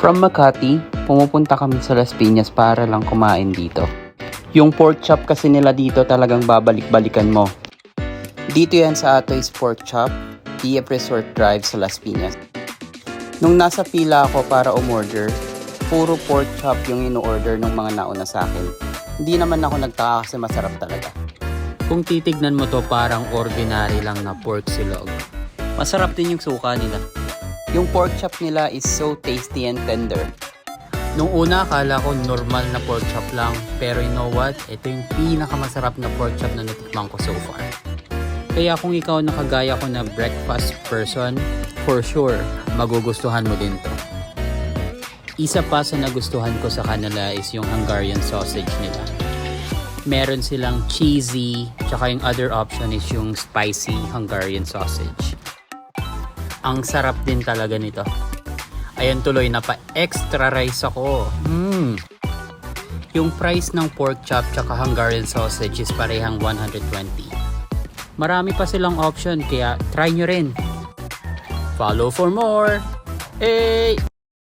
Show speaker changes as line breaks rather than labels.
From Makati, pumupunta kami sa Las Piñas para lang kumain dito. Yung pork chop kasi nila dito talagang babalik-balikan mo. Dito yan sa Atoy's Pork Chop, TF Resort Drive sa Las Piñas. Nung nasa pila ako para umorder, puro pork chop yung ino-order ng mga nauna sa akin. Hindi naman ako nagtaka kasi masarap talaga. Kung titignan mo to parang ordinary lang na pork silog. Masarap din yung suka nila. Yung pork chop nila is so tasty and tender. Nung una, akala ko normal na pork chop lang. Pero you know what? Ito yung pinakamasarap na pork chop na natikman ko so far. Kaya kung ikaw nakagaya ko na breakfast person, for sure, magugustuhan mo din to. Isa pa sa nagustuhan ko sa kanila is yung Hungarian sausage nila. Meron silang cheesy, tsaka yung other option is yung spicy Hungarian sausage. Ang sarap din talaga nito. Ayan tuloy, napa-extra rice ako. Mm. Yung price ng pork chop tsaka Hungarian sausage is parehang 120. Marami pa silang option kaya try nyo rin. Follow for more! Hey!